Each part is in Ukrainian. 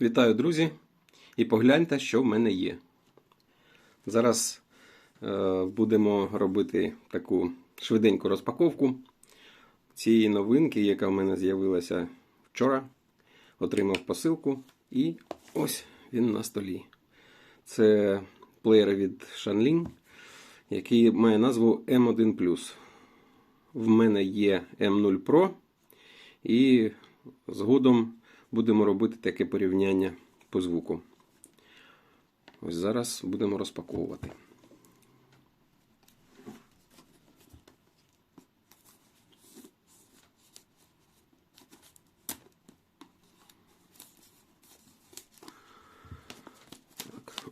Вітаю, друзі! І погляньте, що в мене є. Зараз е, будемо робити таку швиденьку розпаковку цієї новинки, яка в мене з'явилася вчора. Отримав посилку, і ось він на столі. Це плеєр від Shanling, який має назву M1. В мене є M0 Pro, і згодом будемо робити таке порівняння по звуку. Ось зараз будемо розпаковувати.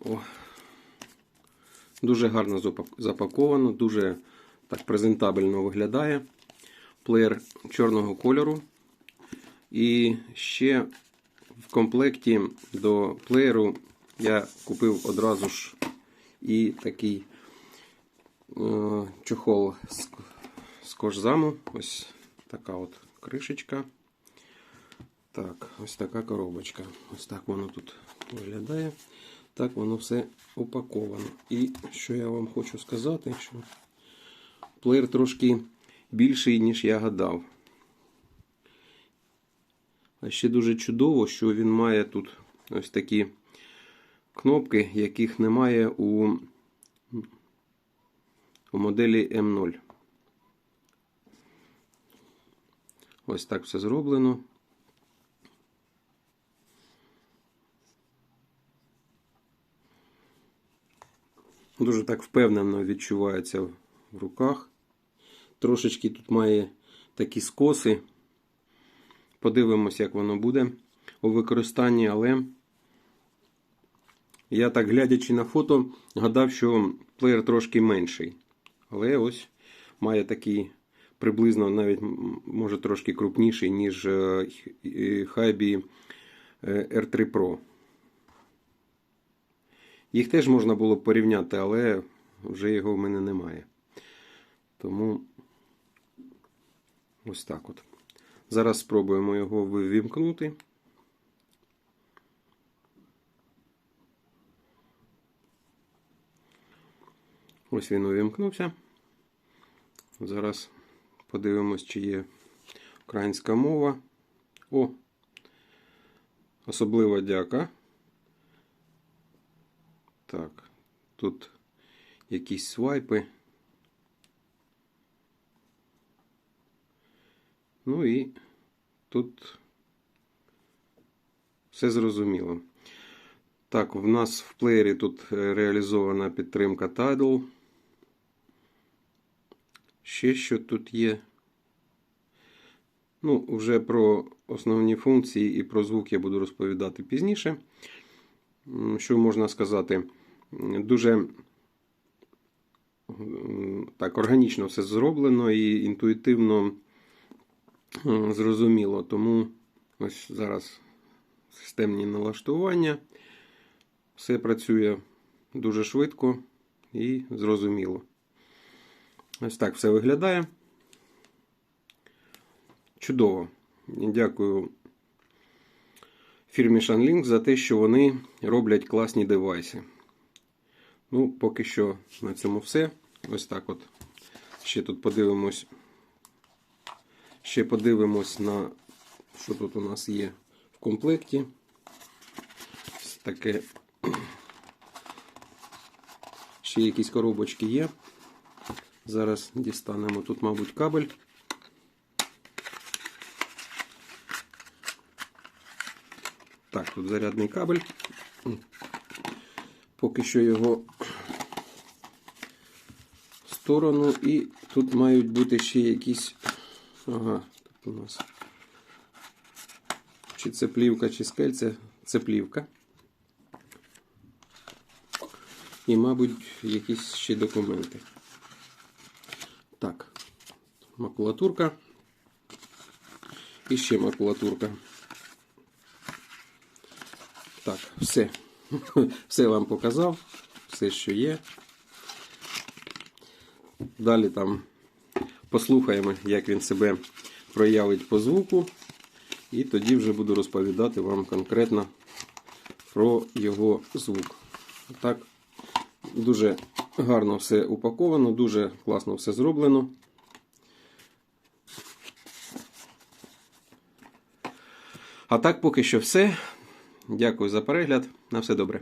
О. Дуже гарно запаковано, дуже так презентабельно виглядає. Плеєр чорного кольору. І ще в комплекті до плеєру я купив одразу ж і такий е, чохол з, кожзаму. Ось така от кришечка. Так, ось така коробочка. Ось так воно тут виглядає. Так воно все упаковано. І що я вам хочу сказати, що плеєр трошки більший, ніж я гадав. Ще дуже чудово, що він має тут ось такі кнопки, яких немає у, у моделі М0. Ось так все зроблено. Дуже так впевнено відчувається в руках. Трошечки тут має такі скоси. Подивимось, як воно буде у використанні, але я так глядячи на фото, гадав, що плеєр трошки менший. Але ось має такий приблизно навіть може трошки крупніший, ніж е, Hibi R3 Pro. Їх теж можна було порівняти, але вже його в мене немає. Тому ось так от. Зараз спробуємо його вивімкнути. Ось він увімкнувся. Зараз подивимось, чи є українська мова. О! Особлива дяка. Так, тут якісь свайпи. Ну і тут все зрозуміло. Так, в нас в плеєрі тут е, реалізована підтримка Tidal. Ще що тут є. Ну, вже про основні функції і про звук я буду розповідати пізніше. Що можна сказати? Дуже так, органічно все зроблено і інтуїтивно Зрозуміло, тому ось зараз системні налаштування. Все працює дуже швидко і зрозуміло. Ось так все виглядає. Чудово. Дякую фірмі Shanling за те, що вони роблять класні девайси. Ну, поки що на цьому все. Ось так от. Ще тут подивимось. Ще подивимось на що тут у нас є в комплекті. Таке. Ще якісь коробочки є. Зараз дістанемо тут, мабуть, кабель. Так, тут зарядний кабель. Поки що його в сторону і тут мають бути ще якісь Ага, тут у нас. Чи це плівка, чи скель, це, це плівка. І, мабуть, якісь ще документи. Так, макулатурка. І ще макулатурка. Так, все. Все вам показав, все, що є. Далі там Послухаємо, як він себе проявить по звуку. І тоді вже буду розповідати вам конкретно про його звук. Так, дуже гарно все упаковано, дуже класно все зроблено. А так, поки що все. Дякую за перегляд. На все добре.